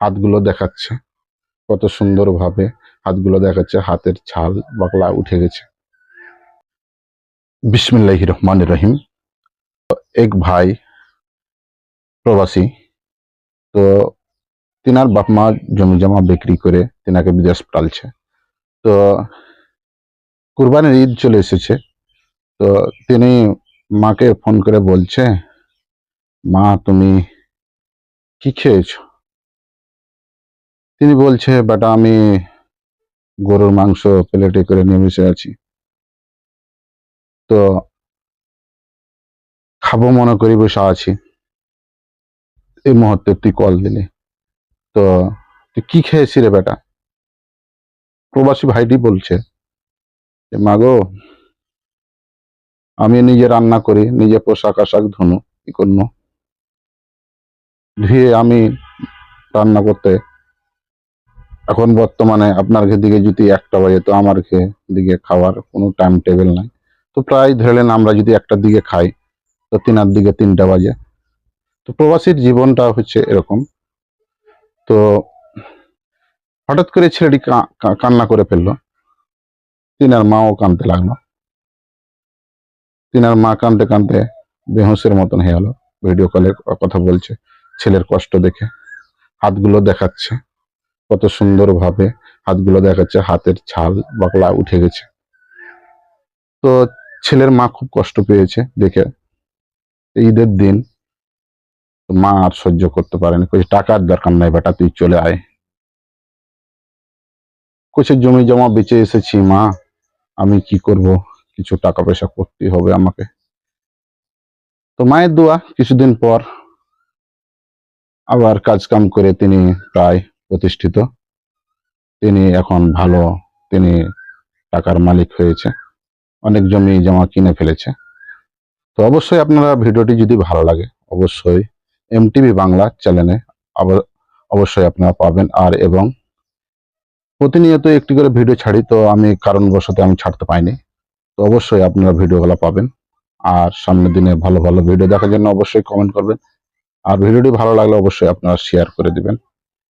হাতগুলো দেখাচ্ছে। কত সুন্দর ভাবে হাতগুলো দেখাচ্ছে, হাতের ছাল, বাকলা উঠে গেছে। বিসমিল্লাহ রহমান রহিম। এক ভাই প্রবাসী, তো তিনার বাপ মা জমি জমা বিক্রি করে তিনাকে বিদেশ পাঠালছে তো কুরবানির ঈদ চলে এসেছে। তো তিনি মাকে ফোন করে বলছে, মা, তুমি কি খেয়েছো? তিনি বলছে, বেটা, আমি গরুর মাংস প্লেটে করে নিয়ে বসে আছি। তো খাব মনে করি, বসে আছি। এই মুহূর্তে তুই কল দিলি। তো তুই কি খেয়েছি রে বেটা? প্রবাসী ভাইটি বলছে যে, মাগো, আমি নিজে রান্না করি, নিজে পোশাক আশাক ধুনু, কি করনু? ধুয়ে আমি রান্না করতে এখন বর্তমানে আপনার দিকে যদি একটা বাজে, তো আমার দিকে খাওয়ার কোনো টাইম টেবিল নাই। তো প্রায় ধরলেন আমরা যদি একটার দিকে খাই, তো তিনার দিকে তিনটা বাজে। তো প্রবাসীর জীবনটা হচ্ছে এরকম। তো হঠাৎ করে ছেলেটি কান্না করে ফেলল। তিনার মাও কাঁদতে লাগল। তিনার মা কাঁদতে কাঁদতে বেহুসের মতন হয়ে গেল। ভিডিও কলে কথা বলছে, ছেলের কষ্ট দেখে। হাতগুলো দেখাচ্ছে। কত সুন্দর ভাবে হাতগুলো দেখাচ্ছে, হাতের ছাল বাকলা উঠে গেছে। তো ছেলের মা খুব কষ্ট পেয়েছে দেখে। ঈদের দিন মা আর সহ্য করতে পারেনি। কইছে টাকার দরকার নাই বেটা, তুই চলে আয়। কইছে, জমি জমা বেঁচে এসেছি মা, আমি কি করব? কিছু টাকা পয়সা করতেই হবে আমাকে। তো মায়ের দোয়া, কিছুদিন পর আবার কাজ কাম করে তিনি প্রায় প্রতিষ্ঠিত। তিনি এখন ভালো, তিনি টাকার মালিক হয়েছে। অনেক জমি জমা কিনে ফেলেছে। তো অবশ্যই আপনারা ভিডিওটি যদি ভালো লাগে, অবশ্যই এমটিভি বাংলা চ্যানেলে অবশ্যই আপনারা পাবেন। আর এবং প্রতিনিয়ত একটি করে ভিডিও ছাড়ি, তো আমি কারণবশত আমি ছাড়তে পাইনি। তো অবশ্যই আপনারা ভিডিওগুলো পাবেন। আর সামনের দিনে ভালো ভালো ভিডিও দেখার জন্য অবশ্যই কমেন্ট করবেন। আর ভিডিওটি ভালো লাগলে অবশ্যই আপনারা শেয়ার করে দিবেন।